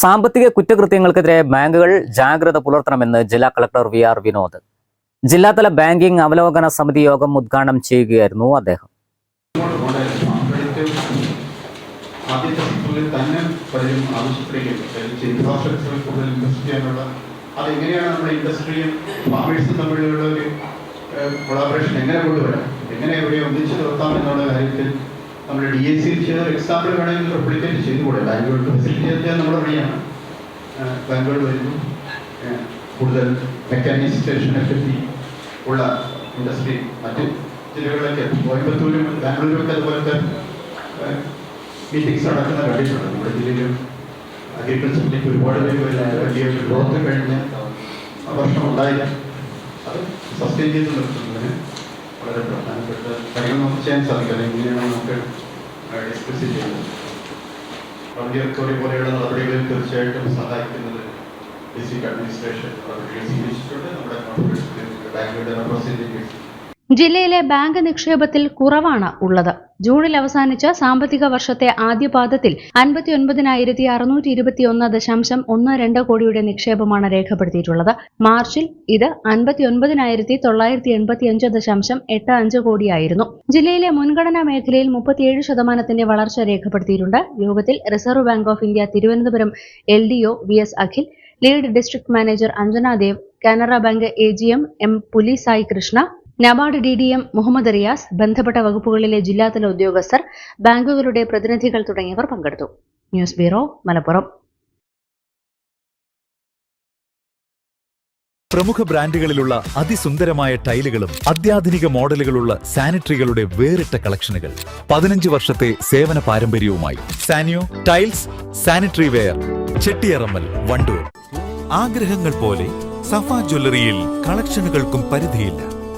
സാമ്പത്തിക കുറ്റകൃത്യങ്ങൾക്കെതിരെ ബാങ്കുകൾ ജാഗ്രത പുലർത്തണമെന്ന് ജില്ലാ കളക്ടർ വി ആർ വിനോദ്. ജില്ലാതല ബാങ്കിംഗ് അവലോകന സമിതി യോഗം ഉദ്ഘാടനം ചെയ്യുകയായിരുന്നു അദ്ദേഹം. അതെങ്ങനെയാണ് നമ്മുടെ ഇൻഡസ്ട്രിയും ഫാമേഴ്സും തമ്മിലുള്ള ഒരു കൊളാബറേഷൻ എങ്ങനെ കൊണ്ടുവരാം? എങ്ങനെ ഇവിടെ ഒന്നിച്ചു നിർത്താം എന്നുള്ള കാര്യത്തിൽ നമ്മുടെ ഡി എസ് സി ചെയ്ത എക്സാമ്പിൾ വേണമെങ്കിൽ റെപ്ലിക്കേറ്റ് ചെയ്തുകൂടെ? ബാങ്കുകൾക്ക് ഫെസിലിറ്റി ചെയ്യാൻ നമ്മുടെ വഴിയാണ്. ബാങ്കുകൾ വരുന്നു. കൂടുതൽ മെക്കാനിസ്റ്റേഷൻ എഫക്റ്റി ഉള്ള ഇൻഡസ്ട്രി മറ്റ് ജില്ലകളിലൊക്കെ. കോയമ്പത്തൂരും ബാംഗ്ലൂരുമൊക്കെ അതുപോലത്തെ മീറ്റിംഗ്സ് നടക്കുന്ന കണ്ടിട്ടുണ്ട്. നമ്മുടെ ജില്ലയിലും അഗ്രികൾച്ചറിലേക്ക് ഒരുപാട് പേര് വരില്ല വലിയ ഗ്രോത്ത് കഴിഞ്ഞ വർഷം ഉണ്ടായില്ല. അത് സസ്റ്റെയിൻ ചെയ്ത് നിർത്തുന്നതിന് വളരെ പ്രധാനപ്പെട്ട കാര്യങ്ങൾ നമുക്ക് ചെയ്യാൻ സാധിക്കില്ല എങ്ങനെയാണ് നമുക്ക് ഡിസ്കസ് ചെയ്യുന്നത്. റവന്യൂ പോലെയുള്ള നടപടികളിൽ തീർച്ചയായിട്ടും സഹായിക്കുന്നത് ഡിസ്ട്രിക്ട് അഡ്മിനിസ്ട്രേഷൻ നടപടികൾ സ്വീകരിച്ചിട്ടുണ്ട് നമ്മുടെ ബാങ്കുകളുടെ റെപ്രസെന്റേറ്റീവ്സ് ജില്ലയിലെ ബാങ്ക് നിക്ഷേപത്തിൽ കുറവാണ് ഉള്ളത്. ജൂണിൽ അവസാനിച്ച സാമ്പത്തിക വർഷത്തെ ആദ്യ പാദത്തിൽ അൻപത്തി ഒൻപതിനായിരത്തി അറുന്നൂറ്റി ഇരുപത്തിയൊന്ന് ദശാംശം ഒന്ന് രണ്ട് കോടിയുടെ നിക്ഷേപമാണ് രേഖപ്പെടുത്തിയിട്ടുള്ളത്. മാർച്ചിൽ ഇത് അൻപത്തി ഒൻപതിനായിരത്തി തൊള്ളായിരത്തി എൺപത്തി അഞ്ച് ദശാംശം എട്ട് അഞ്ച് കോടിയായിരുന്നു. ജില്ലയിലെ മുൻഗണനാ മേഖലയിൽ മുപ്പത്തിയേഴ് ശതമാനത്തിന്റെ വളർച്ച രേഖപ്പെടുത്തിയിട്ടുണ്ട്. യോഗത്തിൽ Reserve Bank of India Thiruvananthapuram L D O V S Akhil lead district manager Anjana Dev Canara Bank A G M M Pulisai Krishna NABARD D D M Muhammad Riyas ബന്ധപ്പെട്ട വകുപ്പുകളിലെ ജില്ലാതല ഉദ്യോഗസ്ഥർ ബാങ്കുകളുടെ പ്രതിനിധികൾ തുടങ്ങിയവർ പങ്കെടുത്തു. News bureau Malappuram. പ്രമുഖ ബ്രാൻഡുകളിലുള്ള അതിസുന്ദരമായ ടൈലുകളും അത്യാധുനിക മോഡലുകളുള്ള സാനിറ്ററികളുടെ വേറിട്ട കളക്ഷനുകൾ പതിനഞ്ച് വർഷത്തെ സേവന പാരമ്പര്യവുമായി. Saniyo tiles sanitary ware Chettiyarammal Wandoor. ആഗ്രഹങ്ങൾ പോലെ സഫ ജ്വല്ലറിയിൽ കളക്ഷനുകൾക്കും പരിധിയില്ല.